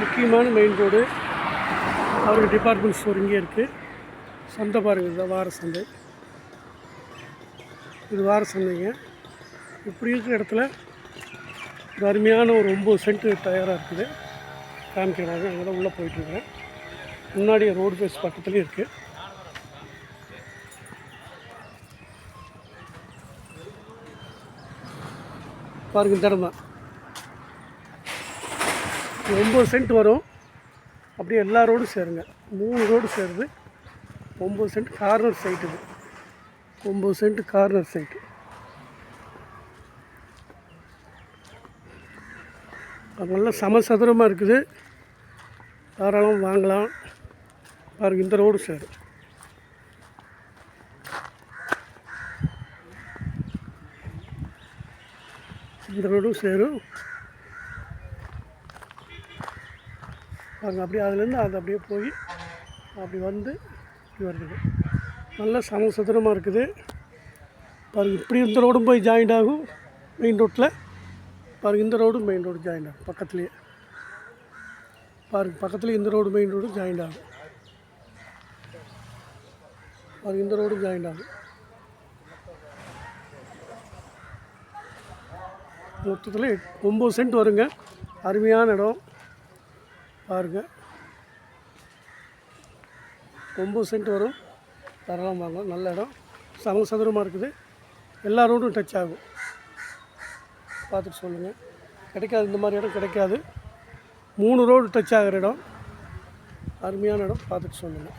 முக்கியமான main road அவருக்கு department store இங்கே இருக்குது சந்தை பாருங்கள் இதுதான் வார சந்தை. இது வார சந்தைங்க. இப்படி இருக்கிற இடத்துல ஒரு அருமையான ஒரு ஒம்பது சென்ட் டயராக இருக்குது. காமிக்கிறாங்க. அங்கே தான் உள்ளே போயிட்டுருக்கிறேன். முன்னாடி ரோடு பேஸ் பக்கத்துலேயும் இருக்குது பாருங்க இந்த இடம் தான். ஒம்பது சென்ட் வரும். அப்படியே எல்லா ரோடும் சேருங்க. மூணு ரோடு சேருது. ஒம்பது சென்ட் கார்னர் சைட் இது. ஒம்பது சென்ட் கார்னர் சைட்டு அது நல்லா சமசதுரமாக இருக்குது. தாராளம் வாங்கலாம். பாருங்க இந்த ரோடு சேரும். இந்த ரோடும் சேரும். பாருங்கள் அப்படியே அதுலேருந்து அது அப்படியே போய் அப்படி வந்து இப்படி வருது. நல்ல சமசதுரமாக இருக்குது. பாருங்க இப்படி இந்த ரோடும் போய் ஜாயிண்ட் ஆகும். மெயின் ரோட்டில் பாருங்க இந்த ரோடும் மெயின் ரோடு ஜாயிண்ட் ஆகும் பக்கத்துலேயே. பாருங்க பக்கத்துலேயே இந்த ரோடு மெயின் ரோடு ஜாயிண்ட் ஆகும். பாருங்கள் இந்த ரோடும் ஜாயிண்ட் ஆகும். மொத்தத்தில் ஒம்பது சென்ட் வருங்க. அருமையான இடம். பாருங்க. ஒம்பது சென்ட் வரும். தரலாம் வாங்கலாம் நல்ல இடம். சமசதுரமாக இருக்குது. எல்லா ரோடும் டச் ஆகும். பார்த்துட்டு சொல்லுங்கள் கிடைக்காது. இந்த மாதிரி இடம் கிடைக்காது. மூணு ரோடு டச் ஆகிற இடம். அருமையான இடம். பார்த்துட்டு சொல்லுங்கள்